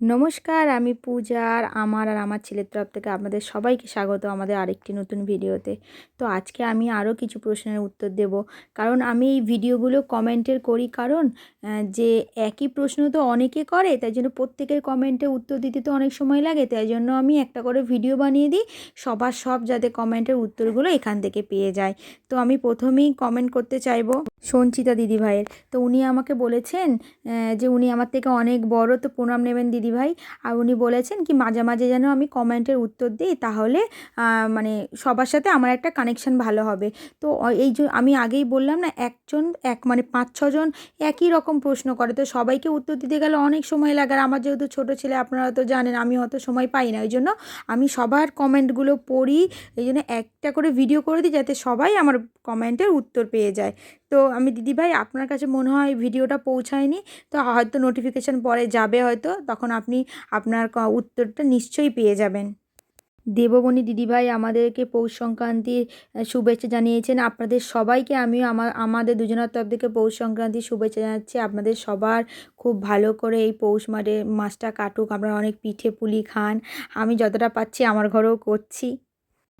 নমস্কার, আমি পূজা আর আমার আর আমার ছেলের তরফ থেকে আপনাদের সবাইকে স্বাগত আমাদের আরেকটি নতুন ভিডিওতে। তো আজকে আমি আরও কিছু প্রশ্নের উত্তর দেব। কারণ আমি এই ভিডিওগুলো কমেন্টের করি কারণ যে একই প্রশ্ন তো অনেকে করে, তাই জন্য প্রত্যেকের কমেন্টে উত্তর দিতে তো অনেক সময় লাগে। তাই জন্য আমি একটা করে ভিডিও বানিয়ে দিই, সবার সব যাতে কমেন্টের উত্তরগুলো এখান থেকে পেয়ে যায়। তো আমি প্রথমেই কমেন্ট করতে চাইব সঞ্চিতা দিদিভাইয়ের। তো উনি আমাকে বলেছেন যে উনি আমার থেকে অনেক বড়, তো প্রণাম নেবেন দিদিভাই আর উনি বলেছেন কি, মাঝে মাঝে যেন আমি কমেন্টের উত্তর দিই, তাহলে মানে সবার সাথে আমার একটা কানেকশন ভালো হবে। তো এই আমি আগেই বললাম না, একজন, এক মানে পাঁচ ছজন একই রকম প্রশ্ন করে। তো সবাইকে উত্তর দিতে গেলে অনেক সময় লাগে। আর আমার যেহেতু ছোটো ছেলে, আপনারা তো জানেন, আমি অত সময় পাই না। ওই জন্য আমি সবার কমেন্টগুলো পড়ি, এই জন্য একটা করে ভিডিও করে দিই, যাতে সবাই আমার কমেন্টের উত্তর পেয়ে যায়। তো আমি দিদিভাই, আপনার কাছে মনে হয় ভিডিওটা পৌঁছায়নি? তো হয়তো নোটিফিকেশান পরে যাবে হয়তো, তখন আপনি আপনার উত্তরটা নিশ্চয়ই পেয়ে যাবেন। দেবমণি দিদিভাই আমাদেরকে পৌষ সংক্রান্তির শুভেচ্ছা জানিয়েছেন। আপনাদের সবাইকে আমিও আমার আমাদের দুজনের তরফ থেকে পৌষ সংক্রান্তির শুভেচ্ছা জানাচ্ছি। আপনাদের সবার খুব ভালো করে এই পৌষ মাসে মাছটা কাটুক। আপনারা অনেক পিঠে পুলি খান। আমি যতটা পাচ্ছি আমার ঘরেও করছি।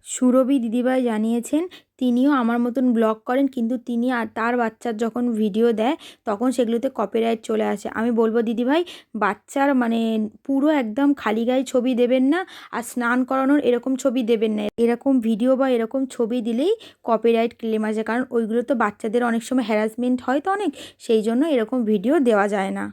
সুরভি দিদিভাই জানিয়েছেন, তিনিও আমার মতন ব্লগ করেন, কিন্তু তিনি আর তার বাচ্চার যখন ভিডিও দেয়, তখন সেগুলোতে কপিরাইট চলে আসে। আমি বলব, দিদিভাই, বাচ্চার মানে পুরো একদম খালি গায়ে ছবি দেবেন না আর স্নান করানোর এরকম ছবি দেবেন না। এরকম ভিডিও বা এরকম ছবি দিলেই কপিরাইট ক্লেম আসে, কারণ ওইগুলো তো বাচ্চাদের অনেক সময় হ্যারাসমেন্ট হয় তো অনেক, সেই জন্য এরকম ভিডিও দেওয়া যায় না।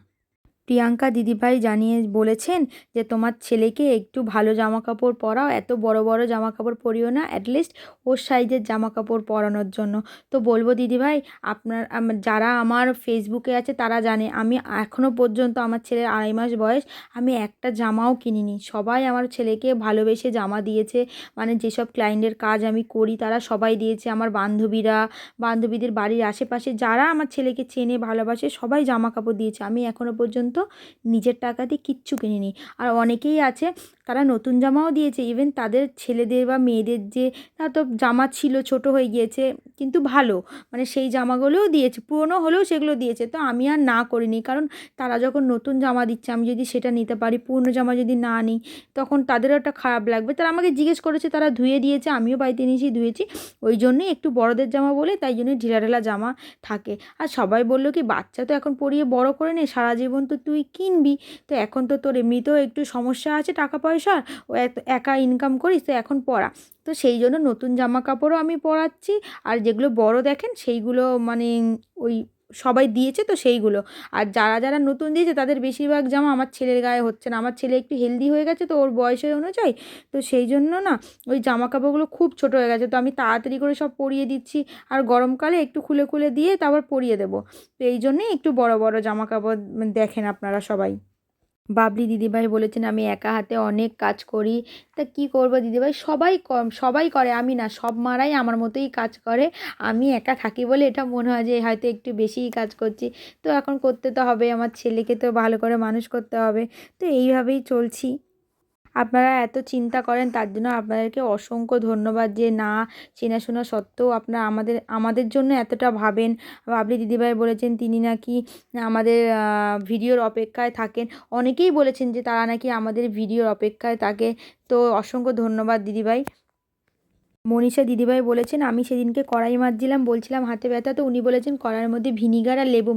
প্রিয়াঙ্কা দিদিভাই জানিয়ে বলেছেন যে, তোমার ছেলেকে একটু ভালো জামা কাপড় পরাও, এত বড় বড় জামা কাপড় পরিও না অ্যাটলিস্ট ওর সাইজের জামা কাপড় পরানোর জন্য। তো বলব, দিদিভাই, আপনার যারা আমার ফেসবুকে আছে, তারা জানে, আমি এখনও পর্যন্ত আমার ছেলের আড়াই মাস বয়স, আমি একটা জামাও কিনিনি। সবাই আমার ছেলেকে ভালোবেসে জামা দিয়েছে। মানে যেসব ক্লায়েন্টের কাজ আমি করি, তারা সবাই দিয়েছে। আমার বান্ধবীরা, বান্ধবীদের বাড়ির আশেপাশে যারা আমার ছেলেকে চেনে, ভালোবাসে, সবাই জামা কাপড় দিয়েছে। আমি এখনও পর্যন্ত নিজের টাকা দিয়ে কিচ্ছু কিনিনি। আর অনেকেই আছে, তারা নতুন জামাও দিয়েছে ইভেন তাদের ছেলেদের বা মেয়েদের যে, তো জামা ছিল, ছোট হয়ে গিয়েছে, কিন্তু ভালো। মানে সেই জামাগুলোও দিয়েছে, পুরনো হলেও সেগুলো দিয়েছে। তো আমি আর না করিনি, কারণ তারা যখন নতুন জামা দিচ্ছে, আমি যদি সেটা নিতে পারি, পুরনো জামা যদি না নিই, তখন তাদেরও একটা খারাপ লাগবে। তারা আমাকে জিজ্ঞেস করেছে, তারা ধুয়ে দিয়েছে, আমিও বাড়িতে নিয়েছি ধুয়েছি। ওই জন্যই একটু বড়দের জামা বলে, তাই জন্য ঢিলা ঢালা জামা থাকে। আর সবাই বলল কি, বাচ্চা তো এখন পরিয়ে বড় করে নে, সারা জীবন তো তুই কিনবি? তো এখন তো তোর এমনিতেও একটু সমস্যা আছে টাকা পয়সার ও একা ইনকাম করিস, তো এখন পড়া। তো সেই জন্য নতুন জামা কাপড়ও আমি পরাচ্ছি। আর যেগুলো বড় দেখেন, সেইগুলো মানে ওই সবাই দিয়েছে তো সেইগুলো। আর যারা যারা নতুন দিয়েছে তাদের বেশিরভাগ জামা আমার ছেলের গায়ে হচ্ছে না। আমার ছেলে একটু হেলদি হয়ে গেছে তো ওর বয়সের অনুযায়ী। তো সেই জন্য না ওই জামা কাপড়গুলো খুব ছোট হয়ে গেছে। তো আমি তাড়াতাড়ি করে সব পরিয়ে দিচ্ছি। আর গরমকালে একটু খুলে খুলে দিয়ে তারপর পরিয়ে দেবো। তো এই জন্যেই একটু বড় বড় জামা কাপড় দেখেন আপনারা সবাই। বাবলি দিদিভাই বলেছেন, আমি একা হাতে অনেক কাজ করি, তা কি করব দিদিভাই? সবাই সবাই করে, আমি না, সব মারাই আমার মতোই কাজ করে, আমি একা থাকি বলে এটা মনে হয় যে হয়তো একটু বেশিই কাজ করছি। তো এখন করতে তো হবে, আমার ছেলেকে তো ভালো করে মানুষ করতে হবে। তো এইভাবেই চলছি। আপনারা এত চিন্তা করেন, তার জন্য আপনাদেরকে অসংখ্য ধন্যবাদ যে না চেনাশোনা সত্ত্বেও আপনারা আমাদের আমাদের জন্য এতটা ভাবেন। বাবলি দিদিভাই বলেছেন তিনি নাকি আমাদের ভিডিওর অপেক্ষায় থাকেন। অনেকেই বলেছেন যে তারা নাকি আমাদের ভিডিওর অপেক্ষায় থাকে। তো অসংখ্য ধন্যবাদ দিদিভাই। মনীষা দিদিভাই বলেছেন, আমি সেদিনকে কড়াই মাজছিলাম বলছিলাম হাতে ব্যথা, তো উনি বলেছেন কড়াইয়ের মধ্যে ভিনিগার আর লেবু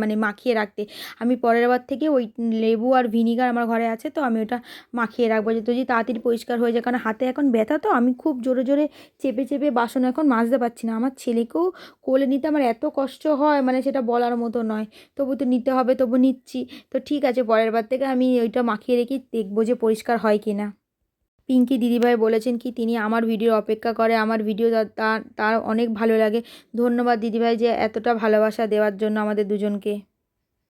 মানে মাখিয়ে রাখতে। আমি পরের বার থেকে ওই লেবু আর ভিনিগার আমার ঘরে আছে, তো আমি ওটা মাখিয়ে রাখব যে যদি তাড়াতাড়ি পরিষ্কার হয়ে যায়। কারণ হাতে এখন ব্যথা, তো আমি খুব জোরে জোরে চেপে চেপে বাসন এখন মাজতে পারছি না। আমার ছেলেকেও কোলে নিতে আমার এত কষ্ট হয় মানে সেটা বলার মতো নয়। তবু তো নিতে হবে, তবু নিচ্ছি। তো ঠিক আছে, পরের বার থেকে আমি ওইটা মাখিয়ে রেখে দেখব যে পরিষ্কার হয় কি না পিঙ্কি দিদিভাই বলেছেন কি, তিনি আমার ভিডিও অপেক্ষা করে, আমার ভিডিও তার অনেক ভালো লাগে। ধন্যবাদ দিদিভাই যে এতটা ভালোবাসা দেওয়ার জন্য আমাদের দুজনকে।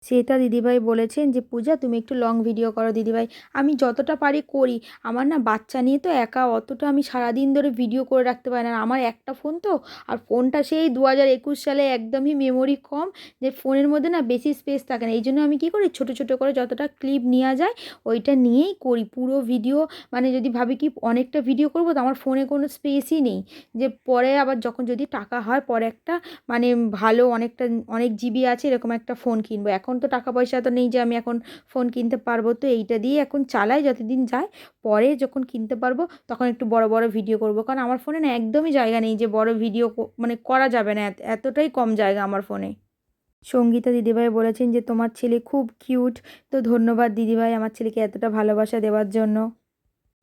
শ্বেতা দিদিভাই বলেছেন যে, পূজা, তুমি একটু লং ভিডিও করো দিদিভাই। আমি যতটা পারি করি। আমার না বাচ্চা নিয়ে তো একা, অতটা আমি সারাদিন ধরে ভিডিও করে রাখতে পারি না। আমার একটা ফোন তো, আর ফোনটা সেই দু হাজার একুশ সালে একদমই মেমোরি কম, যে ফোনের মধ্যে না বেশি স্পেস থাকে না। এই জন্য আমি কী করি? ছোটো ছোটো করে যতটা ক্লিপ নেওয়া যায়, ওইটা নিয়েই করি। পুরো ভিডিও মানে যদি ভাবি কি অনেকটা ভিডিও করব, তো আমার ফোনে কোনো স্পেসই নেই। যে পরে আবার যখন যদি টাকা হয়, পরে একটা মানে ভালো অনেকটা, অনেক জিবি আছে, এরকম একটা ফোন কিনবো। এখন এখন তো টাকা পয়সা তো নেই যে আমি এখন ফোন কিনতে পারব। তো এইটা দিয়ে এখন চালাই, যতদিন যায়, পরে যখন কিনতে পারব, তখন একটু বড় বড় ভিডিও করব। কারণ আমার ফোনে না একদমই জায়গা নেই যে বড় ভিডিও মানে করা যাবে না। এত- এতটাই কম জায়গা আমার ফোনে সঙ্গীতা দিদিভাই বলেছেন যে, তোমার ছেলে খুব কিউট তো ধন্যবাদ দিদিভাই, আমার ছেলেকে এতটা ভালোবাসা দেওয়ার জন্য।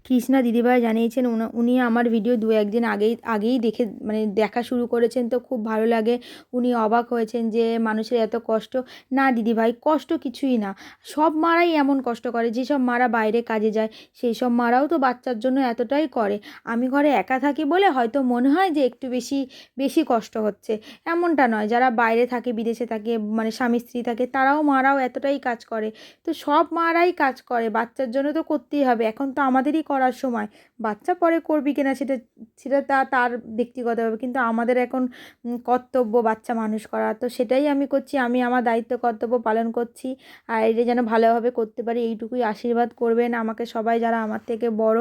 কৃষ্ণা দিদিভাই জানিয়েছেন, উনা- আমার ভিডিও দু একদিন আগেই আগেই দেখে মানে দেখা শুরু করেছেন তো খুব ভালো লাগে। উনি অবাক হয়েছেন যে মানুষের এত কষ্ট। না দিদিভাই, কষ্ট কিছুই না। সব মারাই এমন কষ্ট করে, যেসব মারা বাইরে কাজে যায় সেই সব মারাও তো বাচ্চার জন্য এতটাই করে। আমি ঘরে একা থাকি বলে হয়তো মনে হয় যে একটু বেশি বেশি কষ্ট হচ্ছে। এমনটা নয়, যারা বাইরে থাকে, বিদেশে থাকে মানে স্বামী, স্ত্রী থাকে, তারাও মারাও এতটাই কাজ করে। তো সব মারাই কাজ করে, বাচ্চার জন্য তো করতেই হবে। এখন তো আমাদেরই করার সময়। বাচ্চা পরে করবি কিনা সেটা সেটা তা, তার ব্যক্তিগতভাবে কিন্তু আমাদের এখন কর্তব্য বাচ্চা মানুষ করা। তো সেটাই আমি করছি, আমি আমার দায়িত্ব, কর্তব্য পালন করছি। আর এটা যেন ভালোভাবে করতে পারি, এইটুকুই আশীর্বাদ করবেন আমাকে সবাই যারা আমার থেকে বড়।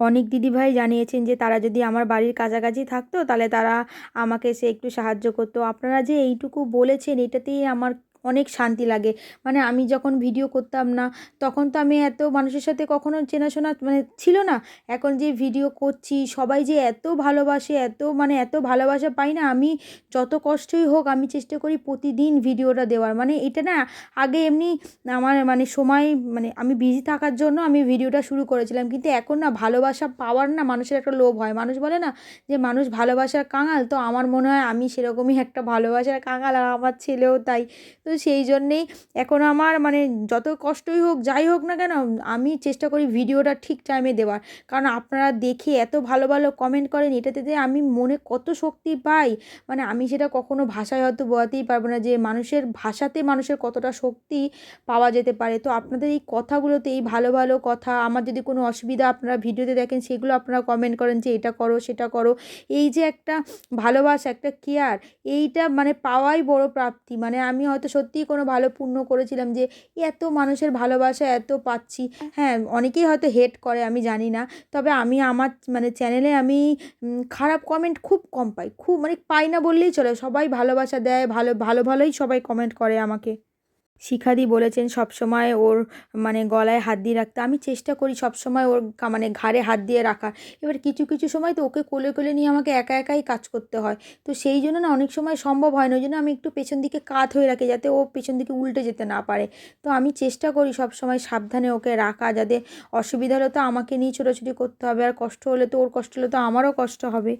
অনেক দিদিভাই জানিয়েছেন যে, তারা যদি আমার বাড়ির কাছাকাছি থাকতো, তাহলে তারা আমাকে সে একটু সাহায্য করতো। আপনারা যে এইটুকু বলেছেন, এটাতেই আমার অনেক শান্তি লাগে। মানে আমি যখন ভিডিও করতাম না, তখন তো আমি এত মানুষের সাথে কখনো চেনাশোনা মানে ছিল না। এখন যে ভিডিও করছি, সবাই যে এত ভালোবাসে, এত মানে এত ভালোবাসা পাই না, আমি যত কষ্টই হোক, আমি চেষ্টা করি প্রতিদিন ভিডিওটা দেওয়ার। মানে এটা না, আগে এমনি আমার মানে সময় মানে আমি বিজি থাকার জন্য আমি ভিডিওটা শুরু করেছিলাম। কিন্তু এখন না, ভালোবাসা পাওয়ার না মানুষের একটা লোভ হয়। মানুষ বলে না যে, মানুষ ভালোবাসার কাঙাল। তো আমার মনে হয় আমি সেরকমই একটা ভালোবাসার কাঙাল আর আমার ছেলেও তাই। তো সেই জন্যেই এখন আমার মানে যত কষ্টই হোক, যাই হোক না কেন, আমি চেষ্টা করি ভিডিওটা ঠিক টাইমে দেওয়ার। কারণ আপনারা দেখে এত ভালো ভালো কমেন্ট করেন, এটাতে যে আমি মনে কত শক্তি পাই। মানে আমি সেটা কখনো ভাষায় হয়তো বোঝাতেই পারব না যে মানুষের ভাষাতে মানুষের কতটা শক্তি পাওয়া যেতে পারে। তো আপনাদের এই কথাগুলোতে, এই ভালো ভালো কথা, আমার যদি কোনো অসুবিধা আপনারা ভিডিওতে দেখেন, সেগুলো আপনারা কমেন্ট করেন যে এটা করো, সেটা করো। এই যে একটা ভালোবাসা, একটা কেয়ার এইটা মানে পাওয়াই বড় প্রাপ্তি। মানে আমি হয়তো সত্যিই কোনো ভালো পুণ্য করেছিলাম যে, এত মানুষের ভালোবাসা এত পাচ্ছি। হ্যাঁ অনেকেই হয়তো হেট করে, আমি জানি না। তবে আমি আমার মানে চ্যানেলে আমি খারাপ কমেন্ট খুব কম পাই। খুব মানে পাই না বললেই চলে। সবাই ভালোবাসা দেয়, ভালো ভালো, ভালোই সবাই কমেন্ট করে আমাকে। শিখাদি বলেছেন সবসময় ওর মানে গলায় হাত দিয়ে রাখতে। আমি চেষ্টা করি সবসময় ওর মানে ঘাড়ে হাত দিয়ে রাখা। এবার কিছু কিছু সময় তো ওকে কোলে কোলে নিয়ে আমাকে একা, একাই কাজ করতে হয়। তো সেই জন্য না অনেক সময় সম্ভব হয় না। ওই জন্য আমি একটু পেছন দিকে কাত হয়ে রাখি যাতে ও পেছন দিকে উল্টে যেতে না পারে। তো আমি চেষ্টা করি সব সময় সাবধানে ওকে রাখা যাতে অসুবিধা হলে তো আমাকে নিয়ে ছোটাছুটি করতে হবে। আর কষ্ট হলে তো ওর কষ্ট হলে তো আমারও কষ্ট হবে।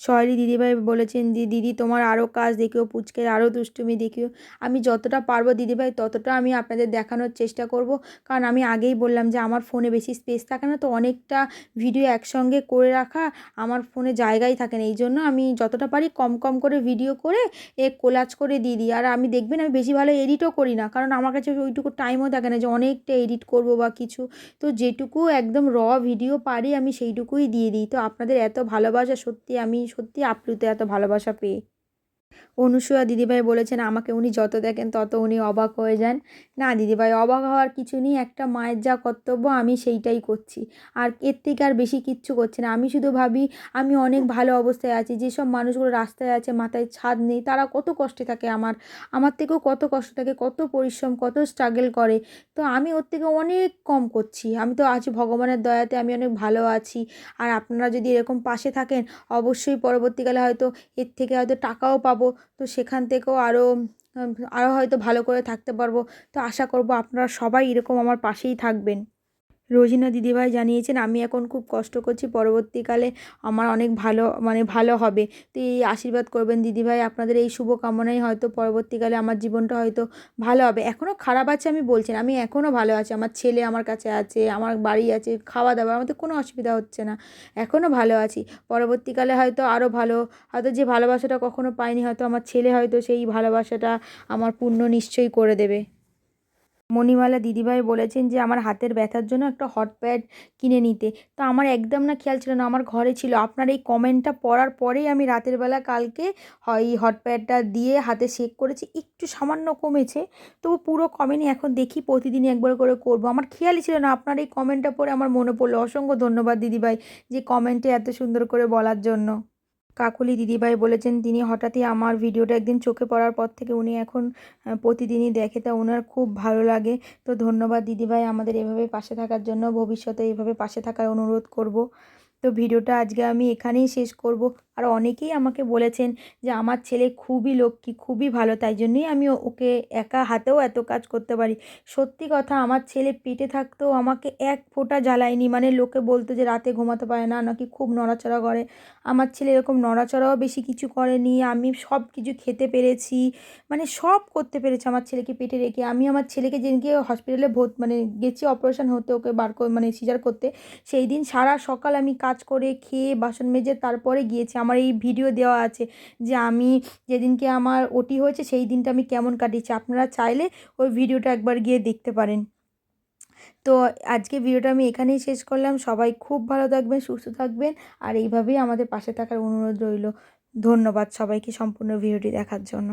সয়েলি দিদিভাই বলেছেন যে, দিদি, তোমার আরও কাজ দেখিও, পুচকের আরও দুষ্টুমি দেখিও। আমি যতটা পারব দিদিভাই, ততটা আমি আপনাদের দেখানোর চেষ্টা করব। কারণ আমি আগেই বললাম যে, আমার ফোনে বেশি স্পেস থাকে না, তো অনেকটা ভিডিও একসঙ্গে করে রাখা আমার ফোনে জায়গাই থাকে না। এই জন্য আমি যতটা পারি কম কম করে ভিডিও করে এ কোলাজ করে দিয়ে দিই। আর আমি দেখবেন আমি বেশি ভালো এডিটও করি না, কারণ আমার কাছে ওইটুকু টাইমও থাকে না যে, অনেকটা এডিট করব বা কিছু। তো যেটুকু একদম র ভিডিও পারি আমি সেইটুকুই দিয়ে দিই। তো আপনাদের এত ভালোবাসা সত্যি আমি সত্যি আপ্লুত এত ভালোবাসা পেয়ে। অনুসূয়া দিদিভাই বলেছেন, আমাকে উনি যত দেখেন তত উনি অবাক হয়ে যান। না দিদিভাই, অবাক হওয়ার কিছু নেই, একটা মায়ের যা কর্তব্য আমি সেইটাই করছি। আর এর থেকে আর বেশি কিচ্ছু করছি না। আমি শুধু ভাবি, আমি অনেক ভালো অবস্থায় আছি, যেসব মানুষগুলো রাস্তায় আছে, মাথায় ছাদ নেই, তারা কত কষ্টে থাকে আমার। আমার থেকেও কত কষ্ট থাকে, কত পরিশ্রম, কত স্ট্রাগল করে। তো আমি ওর থেকে অনেক কম করছি। আমি তো আছি ভগবানের দয়াতে, আমি অনেক ভালো আছি। আর আপনারা যদি এরকম পাশে থাকেন, অবশ্যই পরবর্তীকালে হয়তো এর থেকে হয়তো টাকাও পাবো তো সেখান থেকেও আরও আরও হয়তো ভালো করে থাকতে পারব। তো আশা করব আপনারা সবাই এরকম আমার পাশেই থাকবেন। রোজিনা দিদিভাই জানিয়েছেন, আমি এখন খুব কষ্ট করছি, পরবর্তীকালে আমার অনেক ভালো মানে ভালো হবে। তো এই আশীর্বাদ করবেন দিদিভাই। আপনাদের এই শুভ কামনাই হয়তো পরবর্তীকালে আমার জীবনটা হয়তো ভালো হবে। এখনও খারাপ আছে আমি বলছি আমি এখনও ভালো আছি। আমার ছেলে আমার কাছে আছে, আমার বাড়ি আছে খাওয়া দাওয়া আমাদের কোনো অসুবিধা হচ্ছে না। এখনও ভালো আছি। পরবর্তীকালে হয়তো আরও ভালো, হয়তো যে ভালোবাসাটা কখনো পাইনি, হয়তো আমার ছেলে হয়তো সেই ভালোবাসাটা আমার পূর্ণ নিশ্চয়ই করে দেবে। মণিমালা দিদিভাই বলেছেন যে, আমার হাতের ব্যথার জন্য একটা হট প্যাড কিনে নিতে। তো আমার একদম না খেয়াল ছিল না, আমার ঘরে ছিল। আপনার এই কমেন্টটা পড়ার পরেই আমি রাতের বেলা কালকে এই হট প্যাডটা দিয়ে হাতে শেক করেছি, একটু সামান্য কমেছে। তবু পুরো কমেনি এখন দেখি, প্রতিদিনই একবার করে করব। আমার খেয়ালই ছিল না, আপনার এই কমেন্টটা পড়ে আমার মনে পড়ল। অসংখ্য ধন্যবাদ দিদিভাই যে কমেন্টে এত সুন্দর করে বলার জন্য। কাকুলি দিদিভাই বলেছেন, তিনি হঠাৎই আমার ভিডিওটা একদিন চোখে পড়ার পর থেকে উনি এখন প্রতিদিনই দেখে, তা ওনার খুব ভালো লাগে। তো ধন্যবাদ দিদিভাই, আমাদের এভাবে পাশে থাকার জন্য ভবিষ্যতে এভাবে পাশে থাকার অনুরোধ করব। তো ভিডিওটা আজকে আমি এখানেই শেষ করব। আর অনেকেই আমাকে বলেছেন যে, আমার ছেলে খুবই লক্ষ্মী, খুবই ভালো, তাই জন্যই আমি ওকে একা হাতেও এত কাজ করতে পারি। সত্যি কথা, আমার ছেলে পেটে থাকতেও আমাকে এক ফোঁটা জ্বালায়নি। মানে লোকে বলতো যে, রাতে ঘুমাতে পারে না। নাকি খুব নড়াচড়া করে। আমার ছেলে এরকম নড়াচড়াও বেশি কিছু করেনি। আমি সব কিছু খেতে পেরেছি। মানে সব করতে পেরেছি আমার ছেলেকে পেটে রেখে। আমি আমার ছেলেকে যেদিনকে হসপিটালে ভর্ত মানে গেছি অপারেশন হতে, ওকে বার মানে সিজার করতে সেই দিন সারা সকাল আমি কাজ করে, খেয়ে, বাসন মেজে, তারপরে গিয়েছি আমার এই ভিডিও দেওয়া আছে যে আমি যেদিনকে আমার ওটি হয়েছে সেই দিনটা আমি কেমন কাটিয়েছি। আপনারা চাইলে ওই ভিডিওটা একবার গিয়ে দেখতে পারেন। তো আজকে ভিডিওটা আমি এখানেই শেষ করলাম। সবাই খুব ভালো থাকবেন, সুস্থ থাকবেন আর এইভাবেই আমাদের পাশে থাকার অনুরোধ রইল। ধন্যবাদ সবাইকে সম্পূর্ণ ভিডিওটি দেখার জন্য।